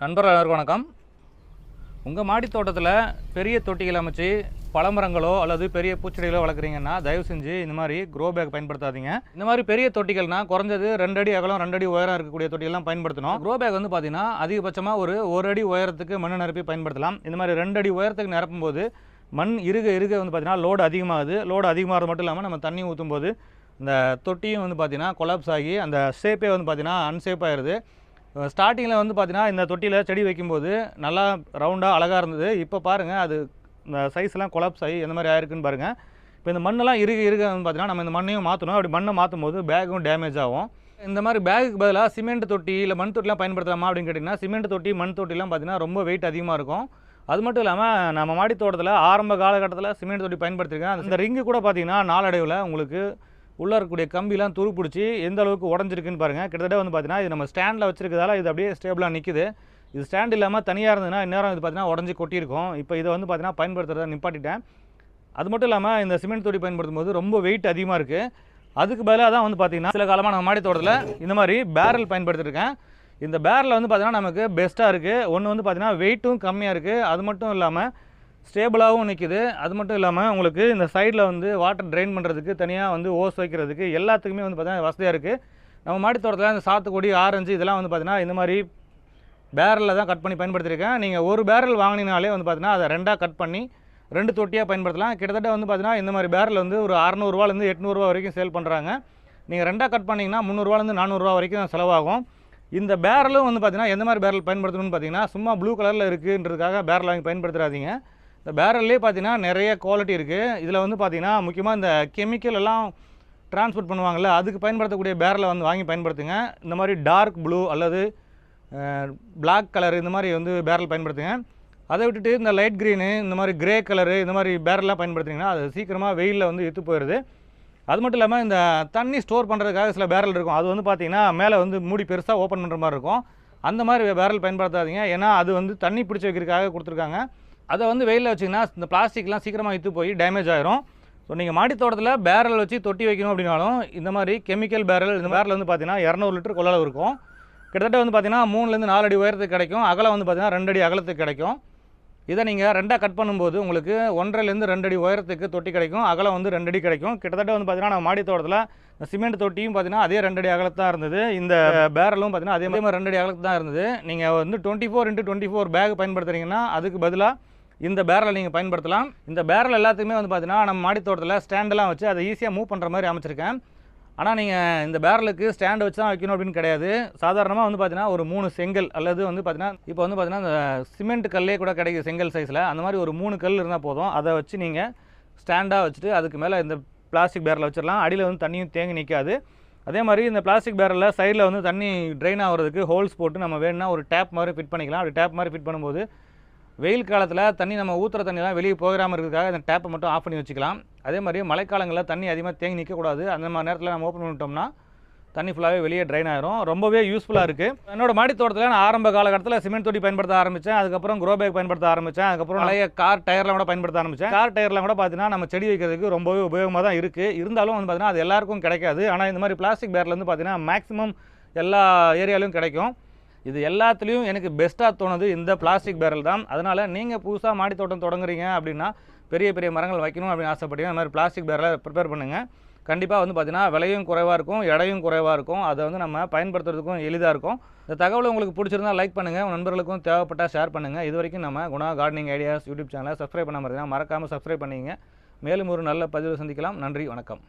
நண்பர்கள் எல்லாருக்கும் வணக்கம். உங்கள் மாடி தோட்டத்தில் பெரிய தொட்டிகள் அமைச்சு பழமரங்களோ அல்லது பெரிய பூச்செடிகளோ வளர்க்குறீங்கன்னா தயவு செஞ்சு இந்த மாதிரி க்ரோ பேக் பயன்படுத்தாதீங்க. இந்த மாதிரி பெரிய தொட்டிகள்னால் குறைஞ்சது ரெண்டு அடி அகலம் ரெண்டு அடி உயரம் இருக்கக்கூடிய தொட்டிகள்லாம் பயன்படுத்தணும். க்ரோ பேக் வந்து பார்த்திங்கன்னா அதிகபட்சமாக ஒரு ஒரு அடி உயரத்துக்கு மண் நிரப்பி பயன்படுத்தலாம். இந்த மாதிரி ரெண்டு அடி உயரத்துக்கு நிரப்பும் போது மண் இருக இருக வந்து பார்த்தீங்கன்னா லோடு அதிகமாகுது. லோடு அதிகமாகிறது மட்டும் இல்லாமல் நம்ம தண்ணி ஊற்றும் போது இந்த தொட்டியும் வந்து பார்த்தீங்கன்னா கொலாப்ஸ் ஆகி அந்த ஷேப்பே வந்து பார்த்தீங்கன்னா அன்சேஃப் ஆயிடுது ஸ்டார்டிங்கில் வந்து பார்த்தீங்கன்னா இந்த தொட்டியில் செடி வைக்கும்போது நல்லா ரவுண்டாக அழகாக இருந்தது. இப்போ பாருங்கள் அது இந்த சைஸ்லாம் கொலாப்ஸ் ஆகி எந்த மாதிரி ஆயிருக்குன்னு பாருங்கள் இப்போ இந்த மண்ணெல்லாம் இருக இருக வந்து பார்த்தீங்கன்னா நம்ம இந்த மண்ணையும் மாற்றணும் அப்படி மண்ணை மாற்றும் போது பேக்கும் டேமேஜ் ஆகும். இந்த மாதிரி பேகுக்கு பதிலாக சிமெண்ட் தொட்டி இல்லை மண் தொட்டிலாம் பயன்படுத்தலாமா அப்படின்னு கேட்டிங்கன்னா சிமெண்ட் தொட்டி மண் தொட்டிலாம் பார்த்தீங்கன்னா ரொம்ப வெயிட் அதிகமாக இருக்கும். அது மட்டும் இல்லாமல் நம்ம மாடி தோட்டத்தில் ஆரம்ப காலகட்டத்தில் சிமெண்ட் தொட்டி பயன்படுத்திருக்கேன். அந்த ரிங்கு கூட பார்த்தீங்கன்னா நாளடைவில் உங்களுக்கு உள்ளே இருக்கக்கூடிய கம்பிலாம் துரு பிடிச்சி எந்த அளவுக்கு உடஞ்சிருக்குன்னு பாருங்கள் கிட்டத்தட்ட வந்து பார்த்தீங்கன்னா இது நம்ம ஸ்டாண்டில் வச்சிருக்கதால இது அப்படியே ஸ்டேபிளாக நிற்குது இது ஸ்டாண்ட் இல்லாமல் தனியாக இருந்ததுன்னா இந்நேரம் இது பார்த்தீங்கன்னா உடஞ்சி கொட்டியிருக்கும். இப்போ இதை வந்து பார்த்தீங்கன்னா பயன்படுத்துகிறத நிப்பாட்டிட்டேன். அது மட்டும் இல்லாமல் இந்த சிமெண்ட் தொட்டி பயன்படுத்தும் போது ரொம்ப வெயிட் அதிகமாக இருக்குது அதுக்கு பதிலாக தான் வந்து பார்த்தீங்கன்னா சில காலமாக நம்ம மாடி தோட்டத்தில் இந்த மாதிரி பேரல் பயன்படுத்திருக்கேன். இந்த பேரல் வந்து பார்த்தீங்கன்னா நமக்கு பெஸ்ட்டாக இருக்குது ஒன்று வந்து பார்த்தீங்கன்னா வெயிட்டும் கம்மியாக இருக்குது அது மட்டும் இல்லாமல் ஸ்டேபிளாகவும் நிற்கிது அது மட்டும் இல்லாமல் உங்களுக்கு இந்த சைடில் வந்து வாட்டர் ட்ரெயின் பண்ணுறதுக்கு தனியாக வந்து ஓஸ் வைக்கிறதுக்கு எல்லாத்துக்குமே வந்து பார்த்தீங்கன்னா வசதியாக இருக்குது நம்ம மாடி தோட்டத்தில் இந்த சாத்துக்குடி ஆரஞ்சு இதெல்லாம் வந்து பார்த்தீங்கன்னா இந்த மாதிரி பேரலில் தான் கட் பண்ணி பயன்படுத்தியிருக்கேன் நீங்கள் ஒரு பேரல் வாங்கினீங்கனாலே வந்து பார்த்தீங்கன்னா அதை ரெண்டாக கட் பண்ணி ரெண்டு தொட்டியாக பயன்படுத்தலாம். கிட்டத்தட்ட வந்து பார்த்தீங்கன்னா இந்த மாதிரி பேரல் வந்து ஒரு அறநூறுவாலேருந்து எட்நூறுரூவா வரைக்கும் சேல் பண்ணுறாங்க நீங்கள் ரெண்டாக கட் பண்ணிங்கன்னா முந்நூறுவாலேருந்து நானூறுரூவா வரைக்கும் செலவாகும். இந்த பேரலும் வந்து பார்த்திங்கன்னா எந்த மாதிரி பேரல் பயன்படுத்தணும்னு பார்த்தீங்கன்னா சும்மா ப்ளூ கலரில் இருக்குன்றதுக்காக பேரல் வாங்கி பயன்படுத்துறாதீங்க. இந்த பேரல்லே பார்த்தீங்கன்னா நிறைய குவாலிட்டி இருக்குது இதில் வந்து பார்த்திங்கன்னா முக்கியமாக இந்த கெமிக்கல் எல்லாம் டிரான்ஸ்போர்ட் பண்ணுவாங்கள்ல அதுக்கு பயன்படுத்தக்கூடிய பேரலை வந்து வாங்கி பயன்படுத்துங்க. இந்த மாதிரி டார்க் ப்ளூ அல்லது பிளாக் கலர் இந்த மாதிரி வந்து பேரல் பயன்படுத்துங்க. அதை விட்டுட்டு இந்த லைட் க்ரீனு இந்த மாதிரி கிரே கலரு இந்த மாதிரி பேரெல்லாம் பயன்படுத்துனீங்கன்னா அது சீக்கிரமாக வெயிலில் வந்து எத்து போயிடுது. அது மட்டும் இல்லாமல் இந்த தண்ணி ஸ்டோர் பண்ணுறதுக்காக சில பேரல் இருக்கும். அது வந்து பார்த்தீங்கன்னா மேலே வந்து மூடி பெருசாக ஓப்பன் பண்ணுற மாதிரி இருக்கும். அந்த மாதிரி பேரல் பயன்படுத்தாதீங்க. ஏன்னா அது வந்து தண்ணி பிடிச்சி வைக்கிறதுக்காக கொடுத்துருக்காங்க. அதை வந்து வெயிலில் வச்சிங்கன்னா இந்த பிளாஸ்டிக்லாம் சீக்கிரமாக இத்து போய் டேமேஜ் ஆயிரும். ஸோ நீங்கள் மாடித்தோட்டத்தில் பேரல் வச்சு தொட்டி வைக்கணும் அப்படின்னாலும் இந்த மாதிரி கெமிக்கல் பேரல் இந்த பேரல் வந்து பார்த்தீங்கன்னா இரநூறு லிட்டர் கொள்ளளவு இருக்கும். கிட்டத்தட்ட வந்து பார்த்தீங்கன்னா மூணுலேருந்து நாலு அடி உயரத்துக்கு கிடைக்கும். அகலம் வந்து பார்த்தீங்கன்னா ரெண்டு அடி அகலத்துக்கு கிடைக்கும். இதை நீங்கள் ரெண்டாக கட் பண்ணும்போது உங்களுக்கு ஒன்றரைலேருந்து ரெண்டு அடி உயரத்துக்கு தொட்டி கிடைக்கும். அகலம் வந்து ரெண்டு அடி கிடைக்கும். கிட்டத்தட்ட வந்து பார்த்தீங்கன்னா நம்ம மாடி தோட்டத்தில் இந்த சிமெண்ட் தொட்டியும் பார்த்தீங்கன்னா அதே ரெண்டு அடி அகலத்தான் இருந்தது. இந்த பேரலும் பார்த்தீங்கன்னா அதே மாதிரி ரெண்டு அடி அகலத்து தான் இருந்தது. நீங்கள் வந்து twenty four into twenty four pack பயன்படுத்துறீங்கன்னா அதுக்கு பதிலாக இந்த பேரலை நீங்கள் பயன்படுத்தலாம். இந்த பேரல் எல்லாத்துக்குமே வந்து பார்த்தீங்கன்னா நம்ம மாடி தோட்டத்தில் ஸ்டாண்டெல்லாம் வச்சு அதை ஈஸியாக மூவ் பண்ணுற மாதிரி அமைச்சிருக்கேன். ஆனால் நீங்கள் இந்த பேரலுக்கு ஸ்டாண்ட் வச்சு தான் வைக்கணும் அப்படின்னு கிடையாது. சாதாரணமாக வந்து பார்த்தீங்கன்னா ஒரு மூணு செங்கல் அல்லது வந்து பார்த்தீங்கன்னா இப்போ வந்து பார்த்தீங்கன்னா இந்த சிமெண்ட் கல்லே கூட கிடைக்குது செங்கல் சைஸில் அந்த மாதிரி ஒரு மூணு கல் இருந்தால் போதும். அதை வச்சு நீங்கள் ஸ்டாண்டாக வச்சுட்டு அதுக்கு மேலே இந்த பிளாஸ்டிக் பேரலில் வச்சிடலாம். அடியில் வந்து தண்ணியும் தேங்கி நிற்காது அதே மாதிரி இந்த பிளாஸ்டிக் பேரலில் சைடில் வந்து தண்ணி ட்ரெயின் ஆகிறதுக்கு ஹோல்ஸ் போட்டு நம்ம வேணும்னா ஒரு டேப் மாதிரி ஃபிட் பண்ணிக்கலாம். அப்படி டேப் மாதிரி ஃபிட் பண்ணும்போது வெயில் காலத்தில் தண்ணி நம்ம ஊற்றுற தண்ணிலாம் வெளியே போகாமல் இருக்கிறதுக்காக இந்த டேப்பை மட்டும் ஆஃப் பண்ணி வச்சுக்கலாம். அதே மாதிரி மழைக்காலங்களில் தண்ணி அதிகமாக தேங்கி நிற்கக்கூடாது அந்த மாதிரி நேரத்தில் நம்ம ஓப்பன் பண்ணிட்டோம்னா தண்ணி ஃபுல்லாகவே வெளியே ட்ரைன் ஆயிரும். ரொம்பவே யூஸ்ஃபுல்லாக இருக்குது என்னோட மாடி தோட்டத்தில் நான் ஆரம்ப காலகட்டத்தில் சிமெண்ட் தொட்டி பயன்படுத்த ஆரம்பித்தேன் அதுக்கப்புறம் க்ரோ பேக் பயன்படுத்த ஆரம்பித்தேன் அதுக்கப்புறம் நிறைய கார் டயர்லாம் கூட பயன்படுத்த ஆரம்பித்தேன் கார் டயர்லாம் கூட பார்த்தீங்கன்னா நம்ம செடி வைக்கிறதுக்கு ரொம்பவே உபயோகமாக தான் இருக்குது இருந்தாலும் வந்து பார்த்தீங்கன்னா அது எல்லாருக்கும் கிடைக்காது. ஆனால் இந்த மாதிரி பிளாஸ்டிக் பேரில் வந்து பார்த்தீங்கன்னா மேக்ஸிமம் எல்லா ஏரியாலையும் கிடைக்கும். இது எல்லாத்துலேயும் எனக்கு பெஸ்ட்டாக தோணுது இந்த பிளாஸ்டிக் பேரல் தான். அதனால் நீங்கள் புதுசாக மாடி தோட்டம் தொடங்குறீங்க அப்படின்னா பெரிய பெரிய மரங்கள் வைக்கணும் அப்படின்னு ஆசைப்பட்டீங்க அந்த மாதிரி பிளாஸ்டிக் பேரலை ப்ரிப்பேர் பண்ணுங்கள் கண்டிப்பாக வந்து பார்த்தீங்கன்னா விலையும் குறைவாக இருக்கும் எடையும் குறைவாக இருக்கும். அதை வந்து நம்ம பயன்படுத்துறதுக்கும் எளிதாக இருக்கும். இந்த தகவல் உங்களுக்கு பிடிச்சிருந்தா லைக் பண்ணுங்கள் உங்கள் நண்பர்களுக்கும் தேவைப்பட்டால் ஷேர் பண்ணுங்கள் இது வரைக்கும் நம்ம குணா கார்டனிங் ஐடியாஸ் யூடியூப் சேனலை சப்ஸ்கிரைப் பண்ண மாதிரி மறக்காமல் சப்ஸ்கிரைப் பண்ணிங்க மேலும் ஒரு நல்ல பதிவு சந்திக்கலாம். நன்றி வணக்கம்.